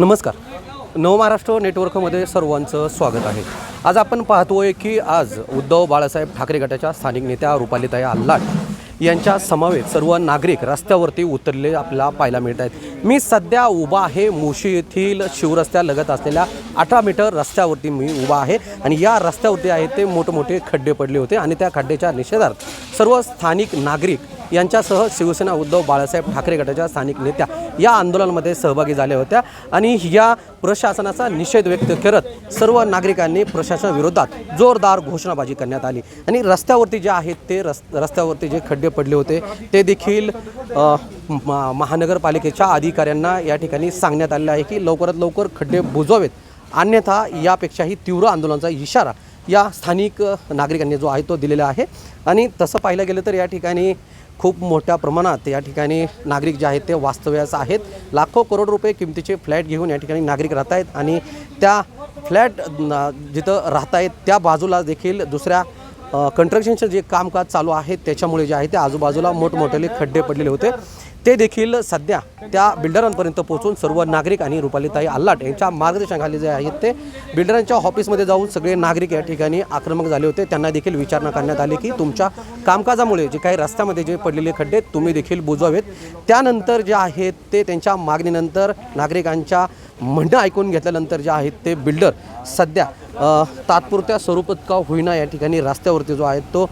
नमस्कार. नवमहाराष्ट्र नेटवर्कमध्ये सर्वांचं स्वागत आहे. आज आपण पाहतोय की आज उद्धव बाळासाहेब ठाकरे गटाच्या स्थानिक नेत्या रुपालीताई आल्लाट यांच्या समावेत सर्व नागरिक रस्त्यावरती उतरले आपल्याला पाहायला मिळत आहेत. मी सध्या उभा आहे मुशी येथील शिवरस्त्यालगत असलेल्या अठरा मीटर रस्त्यावरती मी उभा आहे आणि या रस्त्यावरती आहे ते मोठमोठे खड्डे पडले होते आणि त्या खड्ड्याच्या निषेधार्थ सर्व स्थानिक नागरिक यांच्यासह शिवसेना उद्धव बाळासाहेब ठाकरे गटाच्या स्थानिक नेत्या या आंदोलनामध्ये सहभागी झाल्या होत्या. आणि या प्रशासनाचा निषेध व्यक्त करत सर्व नागरिकांनी प्रशासनाविरोधात जोरदार घोषणाबाजी करण्यात आली. आणि रस्त्यावरती जे आहेत ते रस् रस्त्यावरती जे खड्डे पडले होते ते देखील म- महानगरपालिकेच्या अधिकाऱ्यांना या ठिकाणी सांगण्यात आलेलं आहे की लवकरात लवकर खड्डे बुजवावेत अन्यथा यापेक्षाही तीव्र आंदोलनाचा इशारा या स्थानिक नागरिकांनी जो आहे तो दिलेला आहे. आणि तसं पाहिलं गेलं तर या ठिकाणी खूप मोठ्या प्रमाणात या ठिकाणी नागरिक जे आहेत ते वास्तव्यास आहेत. लाखो करोड रुपये किमतीचे फ्लॅट घेऊन या ठिकाणी नागरिक राहत आहेत आणि त्या फ्लॅट जिथं राहत आहेत त्या बाजूला देखील दुसऱ्या कन्स्ट्रक्शनचं जे कामकाज चालू आहे त्याच्यामुळे जे आहे ते आजूबाजूला मोठमोठ्याले खड्डे पडलेले होते. ते देखील सध्या त्या बिल्डरांपर्यंत पोहोचून सर्व नागरिक आणि रुपालीताई आल्लाट यांच्या मार्गदर्शनाखाली जे आहेत ते बिल्डरांच्या ऑफिसमध्ये जाऊन सगळे नागरिक या ठिकाणी आक्रमक झाले होते. त्यांना देखील विचारणा करण्यात आली की तुमच्या कामकाजामुळे जे काही रस्त्यामध्ये जे पडलेले खड्डे तुम्ही देखील बुजवावेत. त्यानंतर जे आहेत ते त्यांच्या मागणीनंतर नागरिकांच्या म्हणणं ऐकून घेतल्यानंतर जे आहेत ते बिल्डर सध्या तात्पुरत्या स्वरूपात का होईना या ठिकाणी रस्त्यावरती जो आहे तो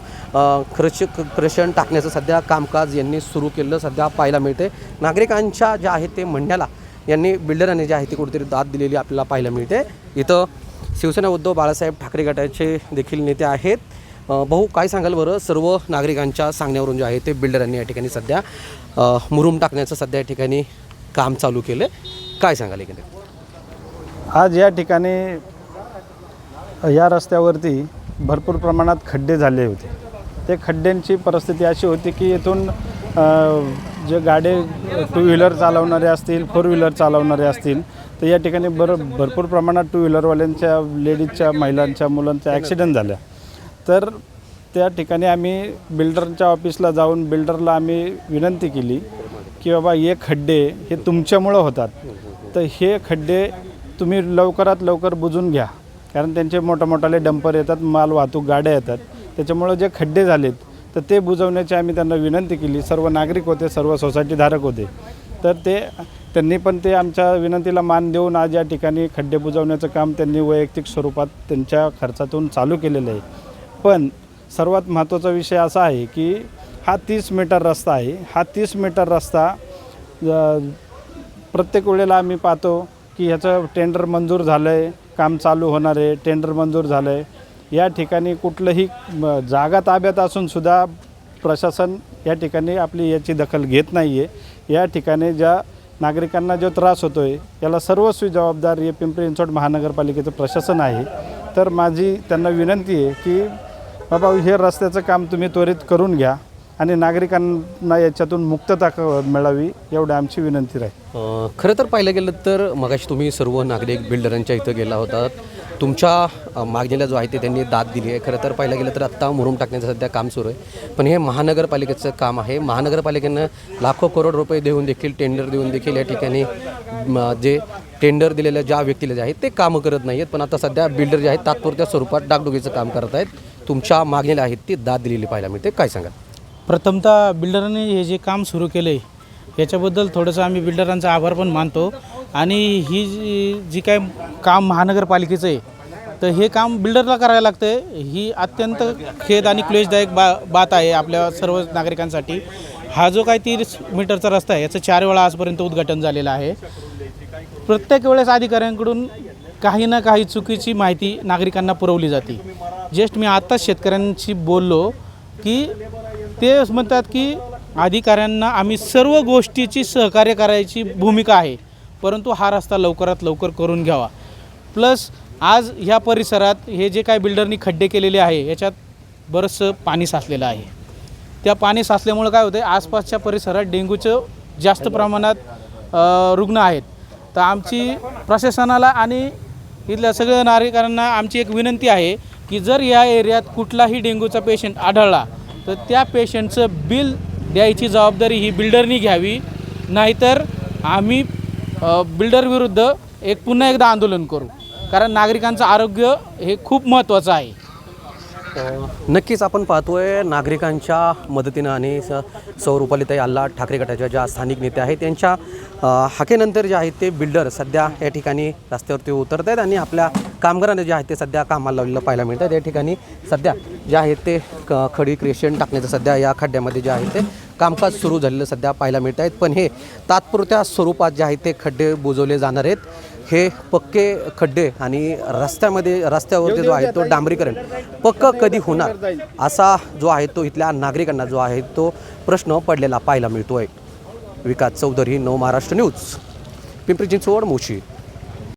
क्रश क्रशन टाकण्याचं सध्या कामकाज यांनी सुरू केलं सध्या पाहायला मिळते नागरिकांच्या ज्या आहेत ते म्हणण्याला यांनी बिल्डरांनी जे आहे ते कुठेतरी दाद दिलेली आपल्याला पाहायला मिळते. इथं शिवसेना उद्धव बाळासाहेब ठाकरे गटाचे देखील नेते आहेत. भाऊ काय सांगाल बरं? सर्व नागरिकांच्या सांगण्यावरून जे आहे ते बिल्डरांनी या ठिकाणी सध्या मुरुम टाकण्याचं सध्या या ठिकाणी काम चालू केलं काय सांगाल एकंदरीत? आज या ठिकाणी या रस्त्यावरती भरपूर प्रमाणात खड्डे झाले होते. ते खड्ड्यांची परिस्थिती अशी होती की इथून जे गाडे टू व्हीलर चालवणारे असतील फोर व्हीलर चालवणारे असतील तर या ठिकाणी बर भरपूर प्रमाणात टू व्हीलरवाल्यांच्या लेडीजच्या महिलांच्या मुलांच्या ॲक्सिडेंट झाल्या. तर त्या ठिकाणी आम्ही बिल्डरच्या ऑफिसला जाऊन बिल्डरला आम्ही विनंती केली की बाबा हे खड्डे हे तुमच्यामुळं होतात. तर हे खड्डे तुम्ही लवकरात लवकर बुजून घ्या. कारण त्यांचे मोठमोठाले डंपर येतात माल वाहतूक गाड्या येतात. त्याच्यामुळं जे खड्डे झालेत तर ते बुजवण्याची आम्ही त्यांना विनंती केली. सर्व नागरिक होते सर्व सोसायटीधारक होते. तर ते त्यांनी पण ते आमच्या विनंतीला मान देऊन आज या ठिकाणी खड्डे बुजवण्याचं काम त्यांनी वैयक्तिक स्वरूपात त्यांच्या खर्चातून चालू केलेलं आहे. पण सर्वात महत्त्वाचा विषय असा आहे की हा तीस मीटर रस्ता आहे. हा तीस मीटर रस्ता प्रत्येक वेळेला आम्ही पाहतो की ह्याचं टेंडर मंजूर झालं आहे काम चालू होणार आहे टेंडर मंजूर झालं आहे या ठिकाणी कुठलंही जागा ताब्यात असूनसुद्धा प्रशासन या ठिकाणी आपली याची दखल घेत नाही आहे या ठिकाणी ज्या नागरिकांना जो त्रास होतो आहे याला सर्वस्वी जबाबदार हे पिंपरी चिंचवड महानगरपालिकेचं प्रशासन आहे. तर माझी त्यांना विनंती आहे की बाबा हे रस्त्याचं काम तुम्ही त्वरित करून घ्या. आणि नागरिकांना याच्यातून मुक्तता क- मिळावी एवढी आमची विनंती राहील. खरं तर पाहिलं गेलं तर मगाशी तुम्ही सर्व नागरिक बिल्डरांच्या इथं गेला होता. तुमच्या मागणीला जो आहे ते त्यांनी दाद दिली आहे. खरं तर पाहिलं गेलं तर आत्ता मुरुम टाकण्याचं सध्या काम सुरू आहे. पण हे महानगरपालिकेचं काम आहे. महानगरपालिकेनं लाखो करोड रुपये देऊन देखील टेंडर देऊन देखील या ठिकाणी जे टेंडर दिलेल्या ज्या व्यक्तीला जे आहेत ते कामं करत नाही आहेत पण आता सध्या बिल्डर जे आहेत तात्पुरत्या स्वरूपात डागडुगीचं काम करत आहेत तुमच्या मागणीला आहेत ती दाद दिलेली पाहायला मिळते. काय सांगाल? प्रथमतः बिल्डरांनी हे जे काम सुरू केलं आहे याच्याबद्दल थोडंसं आम्ही बिल्डरांचा आभार पण मानतो. आणि ही जी जी काय काम महानगरपालिकेचं आहे तर हे काम बिल्डरला करायला लागतं आहे ही अत्यंत खेद आणि क्लेशदायक बा बात आहे आपल्या सर्व नागरिकांसाठी. हा जो काय तीस मीटरचा रस्ता आहे याचं चार वेळा आजपर्यंत उद्घाटन झालेलं आहे. प्रत्येक वेळेस अधिकाऱ्यांकडून काही ना काही चुकीची माहिती नागरिकांना पुरवली जाते. जस्ट मी आत्ताच शेतकऱ्यांशी बोललो की ते म्हणतात की अधिकाऱ्यांना आम्ही सर्व गोष्टीची सहकार्य करायची भूमिका आहे. परंतु हा रस्ता लवकरात लवकर करून घ्यावा. प्लस आज ह्या परिसरात हे जे काय बिल्डरनी खड्डे केलेले आहे याच्यात बरंचसं पाणी साचलेलं आहे. त्या पाणी साचल्यामुळं काय होतं आसपासच्या परिसरात डेंग्यूचं जास्त प्रमाणात रुग्ण आहेत. तर आमची प्रशासनाला आणि इथल्या सगळ्या नागरिकांना आमची एक विनंती आहे की जर या एरियात कुठलाही डेंग्यूचा पेशंट आढळला तर त्या पेशंटचं बिल द्यायची जबाबदारी ही बिल्डरनी घ्यावी. नाहीतर आम्ही बिल्डरविरुद्ध एक पुन्हा एकदा आंदोलन करू. कारण नागरिकांचं आरोग्य हे खूप महत्त्वाचं आहे. नक्कीच आपण पाहतोय नागरिकांच्या मदतीनं आणि स सौ रुपालीताई ठाकरे गटाच्या ज्या स्थानिक नेत्या आहेत त्यांच्या हाकेनंतर जे आहेत ते बिल्डर सध्या या ठिकाणी रस्त्यावरती उतरत आहेत आणि आपल्या कामगारांना जे आहेत ते सध्या कामाला लावलेलं पाहायला मिळतात या ठिकाणी सध्या जे आहेत ते क खडी क्रिएशन टाकण्याचं सध्या या खड्ड्यामध्ये जे आहे ते कामकाज सुरू झालेलं सध्या पाहायला मिळत आहेत पण हे तात्पुरत्या स्वरूपात जे आहेत ते खड्डे बुजवले जाणार आहेत. हे पक्के खड्डे आणि रस्त्यामध्ये रस्त्यावरती जो आहे तो डांबरीकरण पक्क कधी होणार असा जो आहे तो इथल्या नागरिकांना जो आहे तो प्रश्न पडलेला पाहायला मिळतो आहे विकास चौधरी नव महाराष्ट्र न्यूज. पिंपरी चिंचवड मोशी